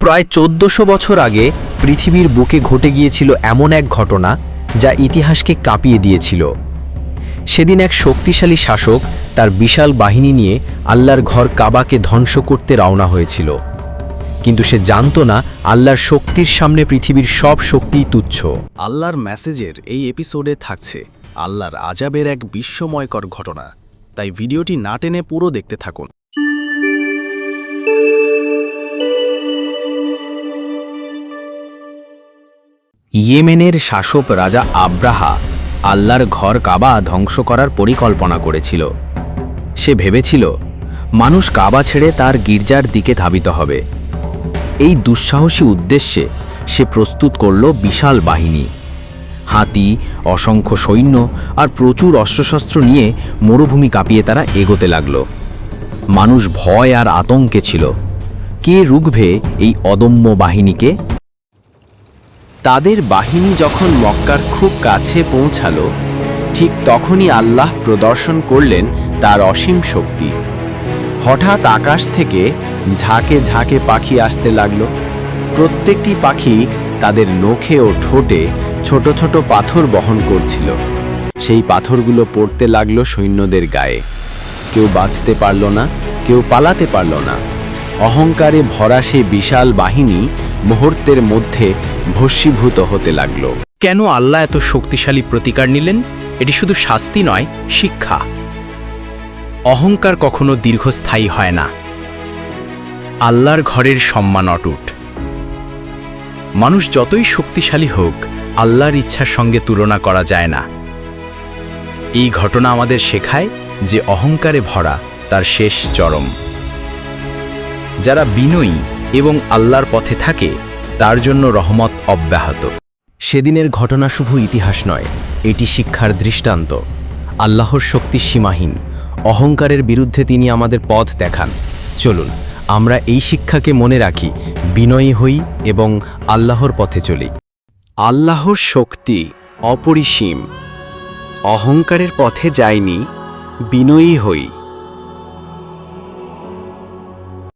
প্রায় চোদ্দশো বছর আগে পৃথিবীর বুকে ঘটে গিয়েছিল এমন এক ঘটনা যা ইতিহাসকে কাঁপিয়ে দিয়েছিল। সেদিন এক শক্তিশালী শাসক তার বিশাল বাহিনী নিয়ে আল্লাহর ঘর কাবাকে ধ্বংস করতে রওনা হয়েছিল। কিন্তু সে জানতো না আল্লাহর শক্তির সামনে পৃথিবীর সব শক্তিই তুচ্ছ। আল্লাহর মেসেজের এই এপিসোডে থাকছে আল্লাহর আজাবের এক বিস্ময়কর ঘটনা। তাই ভিডিওটি না টেনে পুরো দেখতে থাকুন। ইয়েমেনের শাসক রাজা আব্রাহা আল্লাহর ঘর কাবা ধ্বংস করার পরিকল্পনা করেছিল। সে ভেবেছিল, মানুষ কাবা ছেড়ে তার গির্জার দিকে ধাবিত হবে। এই দুঃসাহসী উদ্দেশ্যে সে প্রস্তুত করল বিশাল বাহিনী। হাতি, অসংখ্য সৈন্য আর প্রচুর অস্ত্রশস্ত্র নিয়ে মরুভূমি কাঁপিয়ে তারা এগোতে লাগল। মানুষ ভয় আর আতঙ্কে ছিল। কে রুখবে এই অদম্য বাহিনীকে? তাদের বাহিনী যখন মক্কার খুব কাছে পৌঁছালো, ঠিক তখনই আল্লাহ প্রদর্শন করলেন তার অসীম শক্তি। হঠাৎ আকাশ থেকে ঝাঁকে ঝাঁকে পাখি আসতে লাগল। প্রত্যেকটি পাখি তাদের নখে ও ঠোঁটে ছোট ছোট পাথর বহন করছিল। সেই পাথরগুলো পড়তে লাগল সৈন্যদের গায়ে। কেউ বাঁচতে পারল না, কেউ পালাতে পারল না। অহংকারে ভরা সেই বিশাল বাহিনী মুহূর্তের মধ্যে ভস্মীভূত হতে লাগল। কেন আল্লাহ এত শক্তিশালী প্রতিকার নিলেন? এটি শুধু শাস্তি নয়, শিক্ষা। অহংকার কখনো দীর্ঘস্থায়ী হয় না। আল্লাহর ঘরের সম্মান অটুট। মানুষ যতই শক্তিশালী হোক, আল্লাহর ইচ্ছার সঙ্গে তুলনা করা যায় না। এই ঘটনা আমাদের শেখায় যে অহংকারে ভরা তার শেষ চরম। যারা বিনয়ী এবং আল্লাহর পথে থাকে, তার জন্য রহমত অব্যাহত। সেদিনের ঘটনা শুধু ইতিহাস নয়, এটি শিক্ষার দৃষ্টান্ত। আল্লাহর শক্তি সীমাহীন, অহংকারের বিরুদ্ধে তিনি আমাদের পথ দেখান। চলুন, আমরা এই শিক্ষাকে মনে রাখি, বিনয়ী হই এবং আল্লাহর পথে চলি। আল্লাহর শক্তি অপরিসীম, অহংকারের পথে যায়নি বিনয়ী হই।